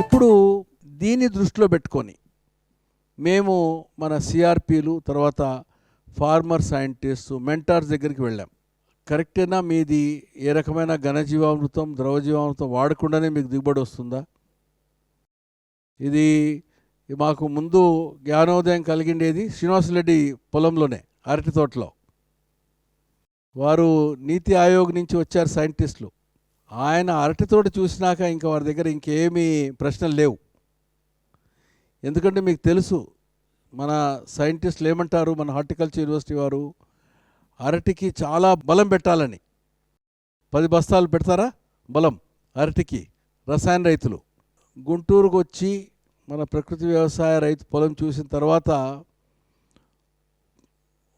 ఇప్పుడు దీన్ని దృష్టిలో పెట్టుకొని మేము మన సిఆర్పీలు తర్వాత ఫార్మర్ సైంటిస్ట్ మెంటార్స్ దగ్గరికి వెళ్ళాం. కరెక్టేనా? మీది ఏ రకమైన ఘనజీవామృతం ద్రవజీవామృతం వాడకుండానే మీకు దిగుబడి వస్తుందా? ఇది మాకు ముందు జ్ఞానోదయం కలిగిండేది శ్రీనివాసరెడ్డి పొలంలోనే అరటి తోటలో. వారు నీతి ఆయోగ్ నుంచి వచ్చారు సైంటిస్టులు. ఆయన అరటితోటి చూసినాక ఇంకా వారి దగ్గర ఇంకేమీ ప్రశ్నలు లేవు. ఎందుకంటే మీకు తెలుసు మన సైంటిస్టులు ఏమంటారు మన హార్టికల్చర్ యూనివర్సిటీ వారు అరటికి చాలా బలం పెట్టాలని. పది బస్తాలు పెడతారా? బలం. అరటికి రసాయన రైతులు. గుంటూరుకు వచ్చి మన ప్రకృతి వ్యవసాయ రైతు పొలం చూసిన తర్వాత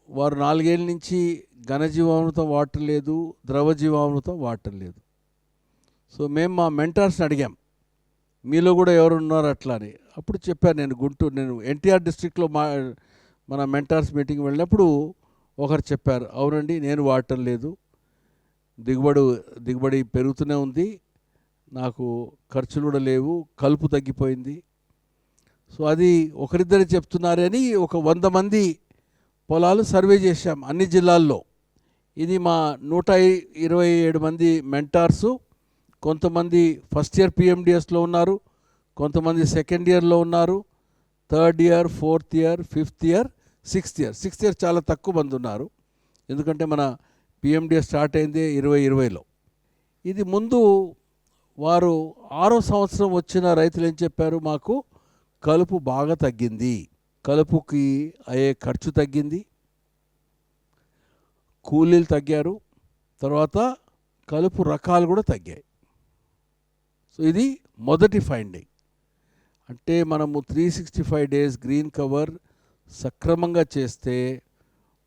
వారు నాలుగేళ్ళ నుంచి ఘనజీవామృతం వాడటం లేదు ద్రవజీవామృతం వాడటం లేదు. సో మేము మా మెంటర్స్ని అడిగాం. మీలో కూడా ఎవరు ఉన్నారు అట్లా అని. అప్పుడు చెప్పాను నేను గుంటూరు నేను ఎన్టీఆర్ డిస్ట్రిక్ట్లో మా మన మెంటార్స్ మీటింగ్ వెళ్ళినప్పుడు ఒకరు చెప్పారు అవునండి నేను వాడటం లేదు. దిగుబడి దిగుబడి పెరుగుతూనే ఉంది. నాకు ఖర్చులు కూడా లేవు కలుపు తగ్గిపోయింది. సో అది ఒకరిద్దరు చెప్తున్నారని ఒక వంద మంది పొలాలు సర్వే చేశాం అన్ని జిల్లాల్లో. ఇది మా నూట ఇరవై ఏడు మంది మెంటార్సు. కొంతమంది ఫస్ట్ ఇయర్ పిఎండిఎస్లో ఉన్నారు కొంతమంది సెకండ్ ఇయర్లో ఉన్నారు third year fourth year fifth year sixth year. Sixth year చాలా తక్కువ మంది ఉన్నారు. ఎందుకంటే మన పిఎండిఎస్ స్టార్ట్ అయింది ఇరవై ఇరవైలో. ఇది ముందు వారు ఆరో సంవత్సరం వచ్చిన రైతులు ఏం చెప్పారు? మాకు కలుపు బాగా తగ్గింది. కలుపుకి అయ్యే ఖర్చు తగ్గింది. కూలీలు తగ్గారు. తర్వాత కలుపు రకాలు కూడా తగ్గాయి. సో ఇది మొదటి ఫైండింగ్ అంటే మనము three sixty five days green cover సక్రమంగా చేస్తే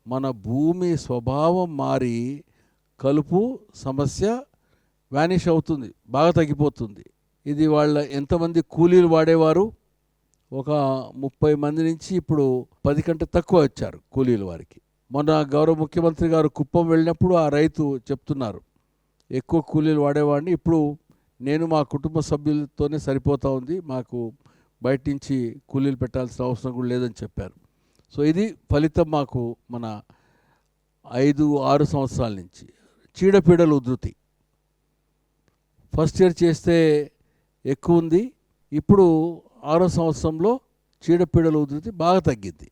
మన భూమి స్వభావం మారి కలుపు సమస్య వ్యానిష్ అవుతుంది బాగా తగ్గిపోతుంది. ఇది వాళ్ళ ఎంతమంది కూలీలు వాడేవారు? ఒక ముప్పై మంది నుంచి ఇప్పుడు పది కంటే తక్కువ వచ్చారు కూలీలు వారికి. మొన్న గౌరవ ముఖ్యమంత్రి గారు కుప్పం వెళ్ళినప్పుడు ఆ రైతు చెప్తున్నారు ఎక్కువ కూలీలు వాడేవాడిని ఇప్పుడు నేను మా కుటుంబ సభ్యులతోనే సరిపోతా ఉంది. మాకు బయట నుంచి కూలీలు పెట్టాల్సిన అవసరం కూడా లేదని చెప్పారు. సో ఇది ఫలితం మాకు మన ఐదు ఆరు సంవత్సరాల నుంచి. చీడపీడల ఉధృతి. ఫస్ట్ ఇయర్ చేస్తే ఎక్కువ ఉంది. ఇప్పుడు ఆరో సంవత్సరంలో చీడపీడల ఉధృతి బాగా తగ్గింది.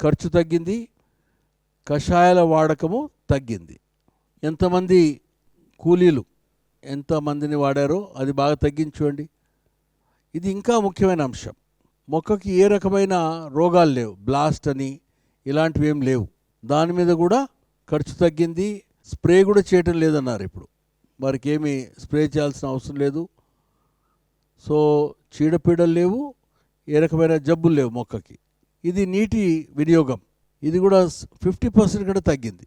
ఖర్చు తగ్గింది. కషాయాల వాడకము తగ్గింది. ఎంతమంది కూలీలు ఎంతమందిని వాడారో అది బాగా తగ్గించుకోండి. ఇది ఇంకా ముఖ్యమైన అంశం. మొక్కకి ఏ రకమైన రోగాలు లేవు. బ్లాస్ట్ అని ఇలాంటివి ఏం లేవు. దాని మీద కూడా ఖర్చు తగ్గింది. స్ప్రే కూడా చేయటం లేదన్నారు ఇప్పుడు. వారికి ఏమీ స్ప్రే చేయాల్సిన అవసరం లేదు. సో చీడపీడలు లేవు. ఏ రకమైన జబ్బులు లేవు మొక్కకి. ఇది నీటి వినియోగం. ఇది కూడా ఫిఫ్టీ పర్సెంట్ కూడా తగ్గింది.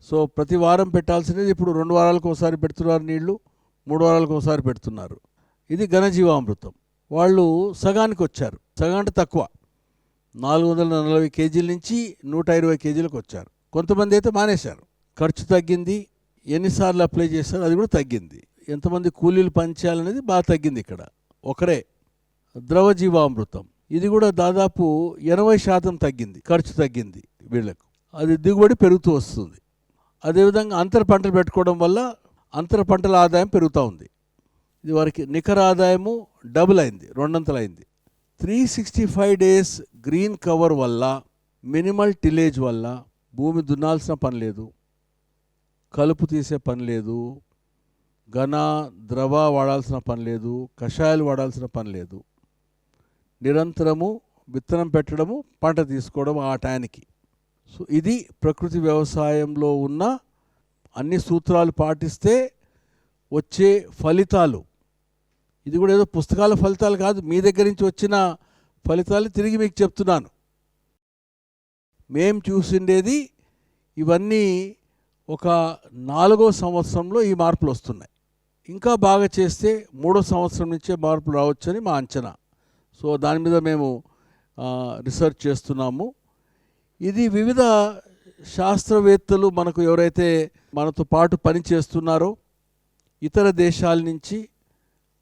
సో ప్రతి వారం పెట్టాల్సినది ఇప్పుడు రెండు వారాలకు ఒకసారి పెడుతున్నారు నీళ్ళు మూడు వారాలకు ఒకసారి పెడుతున్నారు. ఇది ఘనజీవామృతం. వాళ్ళు సగానికి వచ్చారు. సగం అంటే తక్కువ. నాలుగు వందల నలభై కేజీల నుంచి నూట ఇరవై కేజీలకు వచ్చారు. కొంతమంది అయితే మానేశారు. ఖర్చు తగ్గింది. ఎన్నిసార్లు అప్లై చేశారు అది కూడా తగ్గింది. ఎంతమంది కూలీలు పనిచేయాలనేది బాగా తగ్గింది ఇక్కడ. ఒకరే. ద్రవ జీవామృతం ఇది కూడా దాదాపు ఎనభై శాతం తగ్గింది. ఖర్చు తగ్గింది వీళ్ళకు. అది దిగుబడి పెరుగుతూ వస్తుంది. అదేవిధంగా అంతర పంటలు పెట్టుకోవడం వల్ల అంతర పంటల ఆదాయం పెరుగుతూ ఉంది. ఇది వారికి నికర ఆదాయము డబుల్ అయింది రెండంతలు అయింది three sixty five days green cover వల్ల మినిమల్ టిలేజ్ వల్ల భూమి దున్నాల్సిన పని లేదు కలుపు తీసే పని లేదు ఘన ద్రవ వాడాల్సిన పని లేదు కషాయాలు వాడాల్సిన పని లేదు. నిరంతరము విత్తనం పెట్టడము పంట తీసుకోవడం ఆ టయానికి. సో ఇది ప్రకృతి వ్యవసాయంలో ఉన్న అన్ని సూత్రాలు పాటిస్తే వచ్చే ఫలితాలు. ఇది కూడా ఏదో పుస్తకాల ఫలితాలు కాదు మీ దగ్గర నుంచి వచ్చిన ఫలితాలు తిరిగి మీకు చెప్తున్నాను. మేం చూసిండేది ఇవన్నీ ఒక నాలుగో సంవత్సరంలో ఈ మార్పులు వస్తున్నాయి. ఇంకా బాగా చేస్తే మూడో సంవత్సరం నుంచే మార్పులు రావచ్చని మా అంచనా. సో దాని మీద మేము రీసెర్చ్ చేస్తున్నాము. ఇది వివిధ శాస్త్రవేత్తలు మనకు ఎవరైతే మనతో పాటు పని చేస్తున్నారో ఇతర దేశాల నుంచి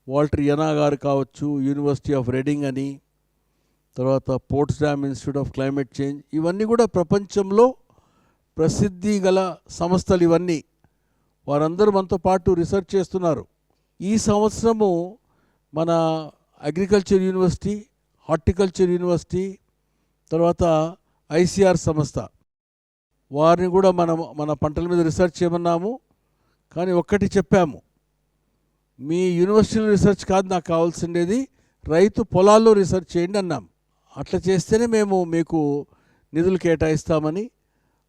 వాల్టర్ యనా గారు కావచ్చు యూనివర్సిటీ ఆఫ్ రెడింగ్ అని తర్వాత Potsdam institute of climate change ఇవన్నీ కూడా ప్రపంచంలో ప్రసిద్ధి గల సంస్థలు ఇవన్నీ. వారందరూ మనతో పాటు రీసెర్చ్ చేస్తున్నారు. ఈ సంవత్సరము మన అగ్రికల్చర్ యూనివర్సిటీ హార్టికల్చర్ యూనివర్సిటీ తర్వాత ఐసిఆర్ సంస్థ. వారిని కూడా మనం మన పంటల మీద రీసెర్చ్ చేయమన్నాము కానీ ఒక్కటి చెప్పాము. మీ యూనివర్సిటీలో రీసెర్చ్ కాదు నాకు కావాల్సిండేది రైతు పొలాల్లో రీసెర్చ్ చేయండి అన్నాం. అట్లా చేస్తేనే మేము మీకు నిధులు కేటాయిస్తామని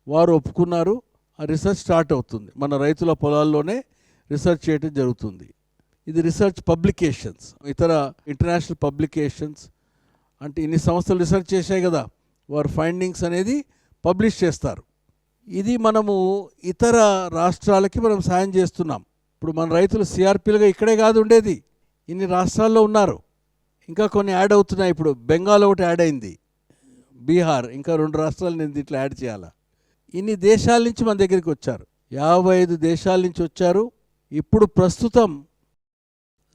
వారు ఒప్పుకున్నారు. ఆ రీసెర్చ్ స్టార్ట్ అవుతుంది. మన రైతుల పొలాల్లోనే రీసెర్చ్ చేయడం జరుగుతుంది. ఇది రీసెర్చ్ పబ్లికేషన్స్ ఇతర ఇంటర్నేషనల్ పబ్లికేషన్స్. అంటే ఇన్ని సంస్థలు రీసెర్చ్ చేశాయి కదా. వారి ఫైండింగ్స్ అనేది పబ్లిష్ చేస్తారు. ఇది మనము ఇతర రాష్ట్రాలకి మనం సాయం చేస్తున్నాం. ఇప్పుడు మన రైతులు సిఆర్పీలుగా ఇక్కడే కాదు ఉండేది. ఇన్ని రాష్ట్రాల్లో ఉన్నారు. ఇంకా కొన్ని యాడ్ అవుతున్నాయి. ఇప్పుడు బెంగాల్ ఒకటి యాడ్ అయింది. బీహార్ ఇంకా రెండు రాష్ట్రాలు నేను దీంట్లో యాడ్ చేయాలా? ఇన్ని దేశాల నుంచి మన దగ్గరికి వచ్చారు. యాభై ఐదు దేశాల నుంచి వచ్చారు. ఇప్పుడు ప్రస్తుతం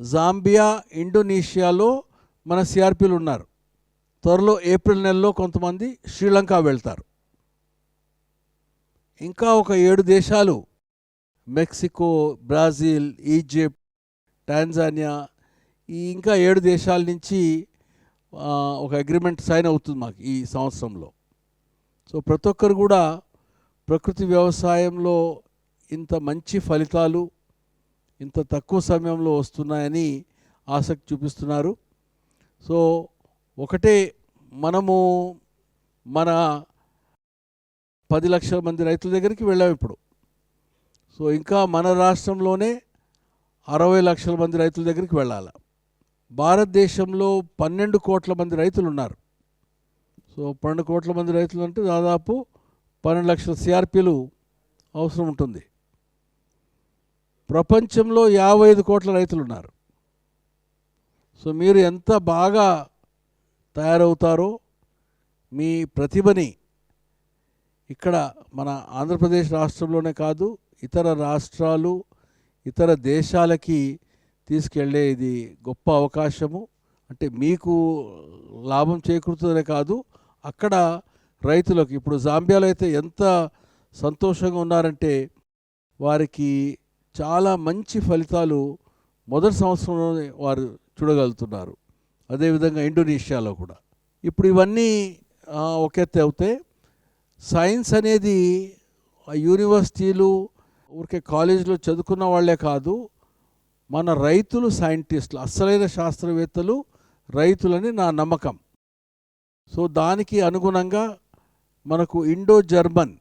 జాంబియా ఇండోనేషియాలో మన సిఆర్పీలు ఉన్నారు. త్వరలో ఏప్రిల్ నెలలో కొంతమంది శ్రీలంక వెళ్తారు. ఇంకా ఒక ఏడు దేశాలు మెక్సికో బ్రాజిల్ ఈజిప్ట్ టాంజానియా ఈ ఇంకా ఏడు దేశాల నుంచి ఒక అగ్రిమెంట్ సైన్ అవుతుంది మాకు ఈ సంవత్సరంలో. సో ప్రతి ఒక్కరు కూడా ప్రకృతి వ్యవసాయంలో ఇంత మంచి ఫలితాలు ఇంత తక్కువ సమయంలో వస్తున్నాయని ఆసక్తి చూపిస్తున్నారు. సో ఒకటే మనము మన పది లక్షల మంది రైతుల దగ్గరికి వెళ్ళాం ఇప్పుడు. సో ఇంకా మన రాష్ట్రంలోనే అరవై లక్షల మంది రైతుల దగ్గరికి వెళ్ళాలి. భారతదేశంలో పన్నెండు కోట్ల మంది రైతులు ఉన్నారు సో పన్నెండు కోట్ల మంది రైతులు అంటే దాదాపు పన్నెండు లక్షల సిఆర్పీలు అవసరం ఉంటుంది. ప్రపంచంలో యాభై ఐదు కోట్ల రైతులు ఉన్నారు సో మీరు ఎంత బాగా తయారవుతారో మీ ప్రతిభని ఇక్కడ మన ఆంధ్రప్రదేశ్ రాష్ట్రంలోనే కాదు ఇతర రాష్ట్రాలు ఇతర దేశాలకి తీసుకెళ్ళే ఇది గొప్ప అవకాశము. అంటే మీకు లాభం చేకూరుతుందనే కాదు అక్కడ రైతులకు ఇప్పుడు జాంబియాలో అయితే ఎంత సంతోషంగా ఉన్నారంటే వారికి చాలా మంచి ఫలితాలు మొదటి సంవత్సరంలోనే వారు చూడగలుగుతున్నారు. అదేవిధంగా ఇండోనేషియాలో కూడా. ఇప్పుడు ఇవన్నీ ఒక ఎత్తు అవుతే సైన్స్ అనేది యూనివర్సిటీలు ఊరికే కాలేజీలో చదువుకున్న వాళ్ళే కాదు మన రైతులు సైంటిస్టులు అస్సలైన శాస్త్రవేత్తలు రైతులని నా నమ్మకం. సో దానికి అనుగుణంగా మనకు ఇండో జర్మన్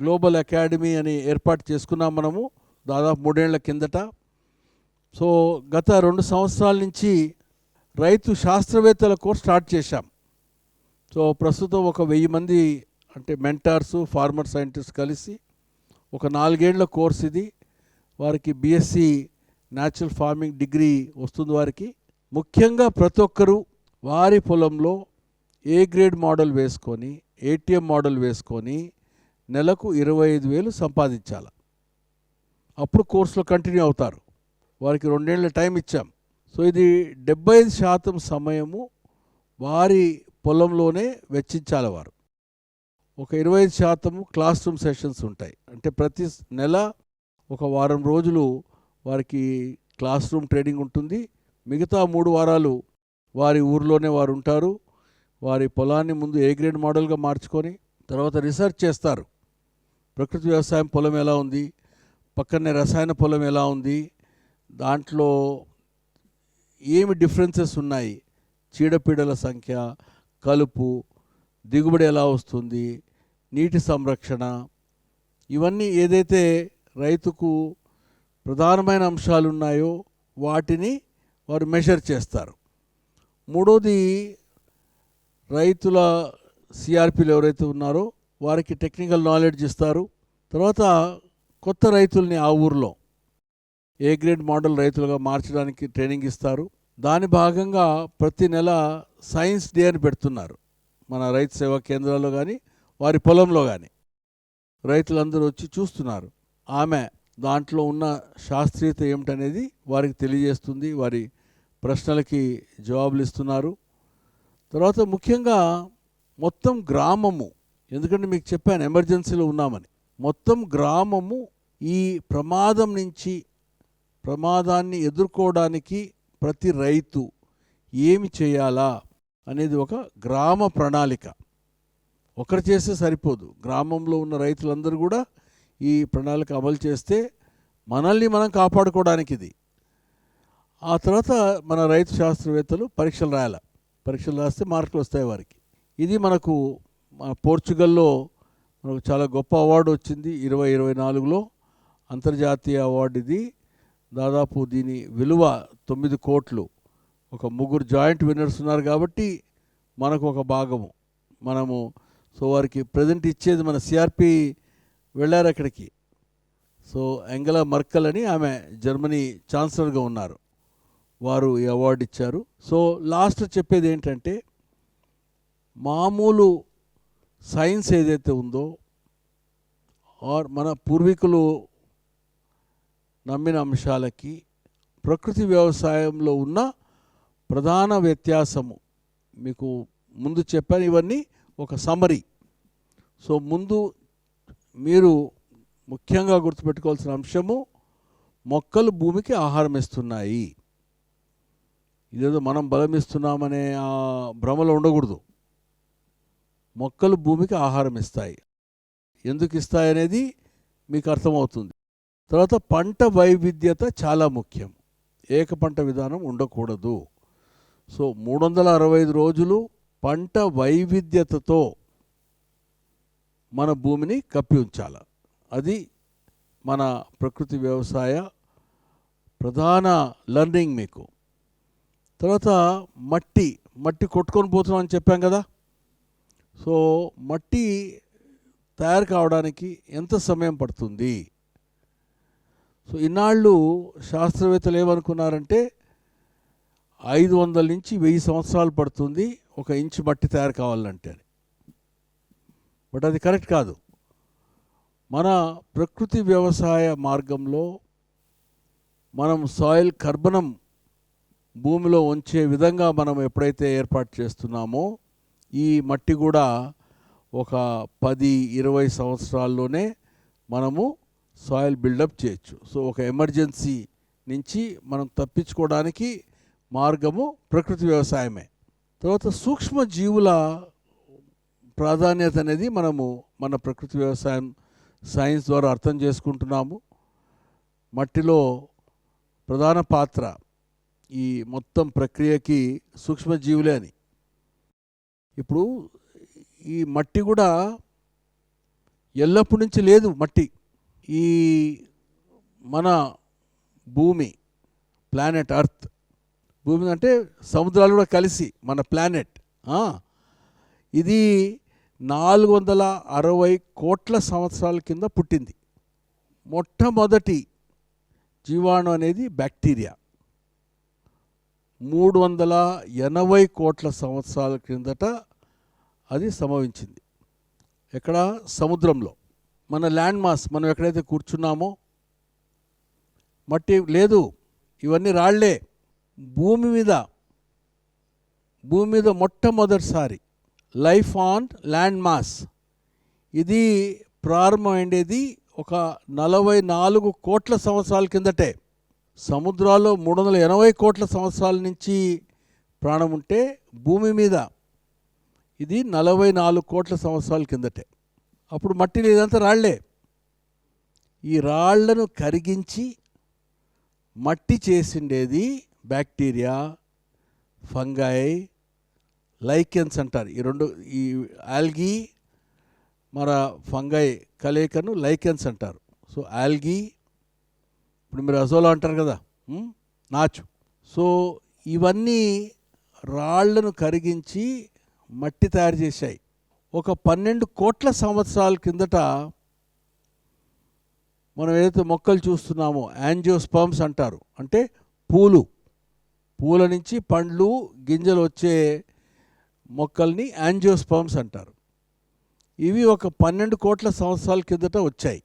గ్లోబల్ అకాడమీ అని ఏర్పాటు చేసుకున్నాం మనము దాదాపు మూడేళ్ళ కిందట. సో గత రెండు సంవత్సరాల నుంచి రైతు శాస్త్రవేత్తల కోర్స్ స్టార్ట్ చేశాం. సో ప్రస్తుతం ఒక వెయ్యి మంది అంటే మెంటార్స్ ఫార్మర్ సైంటిస్ట్ కలిసి ఒక నాలుగేళ్ళ కోర్స్ ఇది. వారికి బీఎస్సీ న్యాచురల్ ఫార్మింగ్ డిగ్రీ వస్తుంది వారికి. ముఖ్యంగా ప్రతి ఒక్కరూ వారి పొలంలో ఏ గ్రేడ్ మోడల్ వేసుకొని ఏటీఎం మోడల్ వేసుకొని నెలకు ఇరవై ఐదు వేలు సంపాదించాలి. అప్పుడు కోర్సులో కంటిన్యూ అవుతారు. వారికి రెండేళ్ళ టైం ఇచ్చాం. సో ఇది డెబ్బై ఐదు శాతం సమయము వారి పొలంలోనే వెచ్చించాలి వారు. ఒక ఇరవై ఐదు శాతము క్లాస్ రూమ్ సెషన్స్ ఉంటాయి. అంటే ప్రతి నెల ఒక వారం రోజులు వారికి క్లాస్ రూమ్ ట్రైనింగ్ ఉంటుంది. మిగతా మూడు వారాలు వారి ఊర్లోనే వారు ఉంటారు. వారి పొలాన్ని ముందు ఏ గ్రేడ్ మోడల్గా మార్చుకొని తర్వాత రీసెర్చ్ చేస్తారు. ప్రకృతి వ్యవసాయం పొలం ఎలా ఉంది? పక్కనే రసాయన పొలం ఎలా ఉంది? దాంట్లో ఏమి డిఫరెన్సెస్ ఉన్నాయి? చీడపీడల సంఖ్య కలుపు దిగుబడి ఎలా వస్తుంది నీటి సంరక్షణ ఇవన్నీ ఏదైతే రైతుకు ప్రధానమైన అంశాలు ఉన్నాయో వాటిని వారు మెషర్ చేస్తారు. మూడోది రైతుల సిఆర్పీలు ఎవరైతే ఉన్నారో వారికి టెక్నికల్ నాలెడ్జ్ ఇస్తారు. తర్వాత కొత్త రైతుల్ని ఆ ఊర్లో ఏ గ్రేడ్ మోడల్ రైతులుగా మార్చడానికి ట్రైనింగ్ ఇస్తారు. దాని భాగంగా ప్రతి నెల సైన్స్ డే అని పెడుతున్నారు. మన రైతు సేవా కేంద్రాల్లో కానీ వారి పొలంలో కానీ రైతులందరూ వచ్చి చూస్తున్నారు. ఆమె దాంట్లో ఉన్న శాస్త్రీయత ఏమిటనేది వారికి తెలియజేస్తుంది. వారి ప్రశ్నలకి జవాబులు ఇస్తున్నారు. తర్వాత ముఖ్యంగా మొత్తం గ్రామము ఎందుకంటే మీకు చెప్పాను ఎమర్జెన్సీలో ఉన్నామని. మొత్తం గ్రామము ఈ ప్రమాదం నుంచి ప్రమాదాన్ని ఎదుర్కోవడానికి ప్రతి రైతు ఏమి చేయాలా అనేది ఒక గ్రామ ప్రణాళిక. ఒకరు చేస్తే సరిపోదు. గ్రామంలో ఉన్న రైతులందరూ కూడా ఈ ప్రణాళిక అమలు చేస్తే మనల్ని మనం కాపాడుకోవడానికి ఇది. ఆ తర్వాత మన రైతు శాస్త్రవేత్తలు పరీక్షలు రాయాలి. పరీక్షలు రాస్తే మార్కులు వస్తాయి వారికి. ఇది మనకు మన పోర్చుగల్లో మనకు చాలా గొప్ప అవార్డు వచ్చింది. ఇరవై ఇరవై నాలుగులో అంతర్జాతీయ అవార్డు ఇది. దాదాపు దీని విలువ తొమ్మిది కోట్లు. ఒక ముగ్గురు జాయింట్ విన్నర్స్ ఉన్నారు కాబట్టి మనకు ఒక భాగము. మనము సో వారికి ప్రజెంట్ ఇచ్చేది మన సిఆర్పి వెళ్ళారు అక్కడికి. సో ఎంగలా మర్కల్ అని ఆమె జర్మనీ ఛాన్సలర్గా ఉన్నారు. వారు ఈ అవార్డు ఇచ్చారు. సో లాస్ట్ చెప్పేది ఏంటంటే మామూలు సైన్స్ ఏదైతే ఉందో ఆర్ మన పూర్వీకులు నమ్మిన అంశాలకి ప్రకృతి వ్యవసాయంలో ఉన్న ప్రధాన వ్యత్యాసము. మీకు ముందు చెప్పాను ఇవన్నీ ఒక సమరీ సో ముందు మీరు ముఖ్యంగా గుర్తుపెట్టుకోవాల్సిన అంశము మొక్కలు భూమికి ఆహారం ఇస్తున్నాయి. ఇదేదో మనం బలం ఇస్తున్నామనే ఆ భ్రమలో ఉండకూడదు. మొక్కలు భూమికి ఆహారం ఇస్తాయి. ఎందుకు ఇస్తాయి అనేది మీకు అర్థమవుతుంది. తర్వాత పంట వైవిధ్యత చాలా ముఖ్యం. ఏక పంట విధానం ఉండకూడదు. సో మూడు వందల అరవై ఐదు రోజులు పంట వైవిధ్యతతో మన భూమిని కప్పి ఉంచాలి. అది మన ప్రకృతి వ్యవసాయ ప్రధాన లర్నింగ్ మీకు. తర్వాత మట్టి మట్టి కొట్టుకొని పోతున్నాం అని చెప్పాం కదా. సో మట్టి తయారు కావడానికి ఎంత సమయం పడుతుంది? సో ఇన్నాళ్ళు శాస్త్రవేత్తలు ఏమనుకున్నారంటే ఐదు వందల నుంచి వెయ్యి సంవత్సరాలు పడుతుంది ఒక ఇంచు మట్టి తయారు కావాలంటే బట్ అది కరెక్ట్ కాదు. మన ప్రకృతి వ్యవసాయ మార్గంలో మనం సాయిల్ కర్బనం భూమిలో ఉంచే విధంగా మనం ఎప్పుడైతే ఏర్పాటు చేస్తున్నామో ఈ మట్టి కూడా ఒక పది ఇరవై సంవత్సరాల్లోనే మనము సాయిల్ బిల్డప్ చేయొచ్చు. సో ఒక ఎమర్జెన్సీ నుంచి మనం తప్పించుకోవడానికి మార్గము ప్రకృతి వ్యవసాయమే. తర్వాత సూక్ష్మ జీవుల ప్రాధాన్యత అనేది మనము మన ప్రకృతి వ్యవసాయం సైన్స్ ద్వారా అర్థం చేసుకుంటున్నాము. మట్టిలో ప్రధాన పాత్ర ఈ మొత్తం ప్రక్రియకి సూక్ష్మజీవులే అని. ఇప్పుడు ఈ మట్టి కూడా ఎల్లప్పటి నుంచి లేదు మట్టి. ఈ మన భూమి ప్లానెట్ అర్త్ భూమి అంటే సముద్రాలు కూడా కలిసి మన ప్లానెట్ ఇది నాలుగు వందల అరవై కోట్ల సంవత్సరాల కింద పుట్టింది. మొట్టమొదటి జీవాణు అనేది బ్యాక్టీరియా మూడు వందల ఎనభై కోట్ల సంవత్సరాల క్రిందట అది సంభవించింది. ఎక్కడ? సముద్రంలో. మన ల్యాండ్ మాస్ మనం ఎక్కడైతే కూర్చున్నామో మట్టి లేదు ఇవన్నీ రాళ్ళే. భూమి మీద భూమి మీద మొట్టమొదటిసారి లైఫ్ ఆన్ ల్యాండ్ మాస్ ఇది ప్రారంభమైండేది ఒక నలభై నాలుగు కోట్ల సంవత్సరాల కిందటే. సముద్రాల్లో మూడు వందల ఎనభై కోట్ల సంవత్సరాల నుంచి ప్రాణం ఉంటే భూమి మీద. ఇది నలభై నాలుగు కోట్ల సంవత్సరాల కిందటే. అప్పుడు మట్టి లేదంతా రాళ్ళే. ఈ రాళ్ళను కరిగించి మట్టి చేసిండేది బ్యాక్టీరియా ఫంగై లైకెన్స్ అంటారు. ఈ రెండు ఈ ఆల్గీ మన ఫంగై కలయికను లైకెన్స్ అంటారు. సో ఆల్గీ ఇప్పుడు మీరు అజోలా అంటారు కదా నాచు. సో ఇవన్నీ రాళ్ళను కరిగించి మట్టి తయారు చేశాయి. ఒక పన్నెండు కోట్ల సంవత్సరాల కిందట మనం ఏదైతే మొక్కలు చూస్తున్నామో యాంజియోస్పర్మ్స్ అంటారు అంటే పూలు పూల నుంచి పండ్లు గింజలు వచ్చే మొక్కల్ని యాంజియోస్పర్మ్స్ అంటారు. ఇవి ఒక పన్నెండు కోట్ల సంవత్సరాల కిందట వచ్చాయి.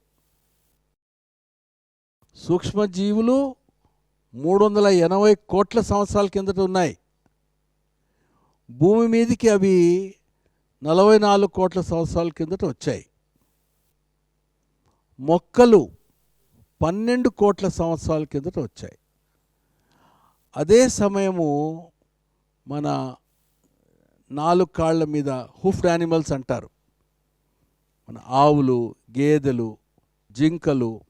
సూక్ష్మజీవులు మూడు వందల ఎనభై కోట్ల సంవత్సరాల కిందట ఉన్నాయి. భూమి మీదకి అవి నలభై నాలుగు కోట్ల సంవత్సరాల కిందట వచ్చాయి. మొక్కలు పన్నెండు కోట్ల సంవత్సరాల కిందట వచ్చాయి. అదే సమయము మన నాలుగు కాళ్ళ మీద హుఫ్డ్ యానిమల్స్ అంటారు. మన ఆవులు గేదెలు జింకలు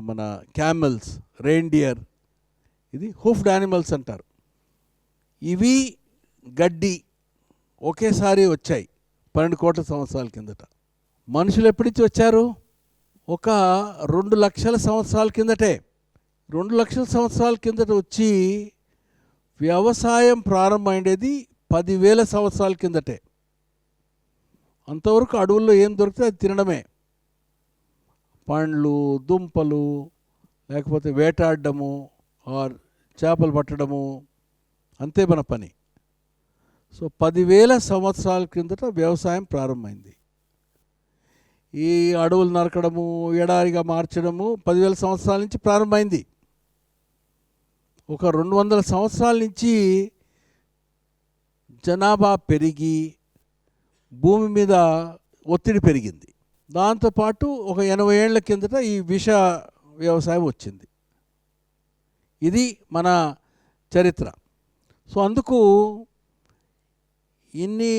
మన క్యామెల్స్ రెయిన్డియర్ ఇది హుఫ్డ్ యానిమల్స్ అంటారు. ఇవి గడ్డి ఒకేసారి వచ్చాయి పన్నెండు కోట్ల సంవత్సరాల కిందట. మనుషులు ఎప్పటి నుంచి వచ్చారు? ఒక రెండు లక్షల సంవత్సరాల కిందటే. రెండు లక్షల సంవత్సరాల కిందట వచ్చి వ్యవసాయం ప్రారంభమైండేది పదివేల సంవత్సరాల కిందటే. అంతవరకు అడవుల్లో ఏం దొరికితే అది తినడమే. పండ్లు దుంపలు లేకపోతే వేటాడడము ఆర్ చేపలు పట్టడము అంతే మన పని. సో పదివేల సంవత్సరాల క్రిందట వ్యవసాయం ప్రారంభమైంది. ఈ అడవులు నరకడము ఎడారిగా మార్చడము పదివేల సంవత్సరాల నుంచి ప్రారంభమైంది. ఒక రెండు వందల సంవత్సరాల నుంచి జనాభా పెరిగి భూమి మీద ఒత్తిడి పెరిగింది. దాంతోపాటు ఒక ఎనభై ఏళ్ళ కిందట ఈ విష వ్యవసాయం వచ్చింది. ఇది మన చరిత్ర. సో అందుకు ఇన్ని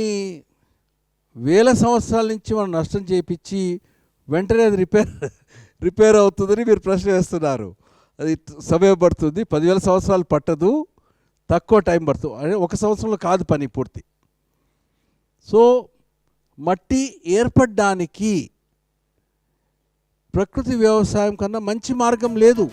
వేల సంవత్సరాల నుంచి మనం నష్టం చేయించి వెంటనే అది రిపేర్ రిపేర్ అవుతుందని మీరు ప్రశ్న వేస్తున్నారు. అది సమయం పడుతుంది. పదివేల సంవత్సరాలు పట్టదు. తక్కువ టైం పడుతుంది అంటే ఒక సంవత్సరంలో కాదు పని పూర్తి. సో మట్టి ఏర్పడడానికి ప్రకృతి వ్యవసాయం కన్నా మంచి మార్గం లేదు.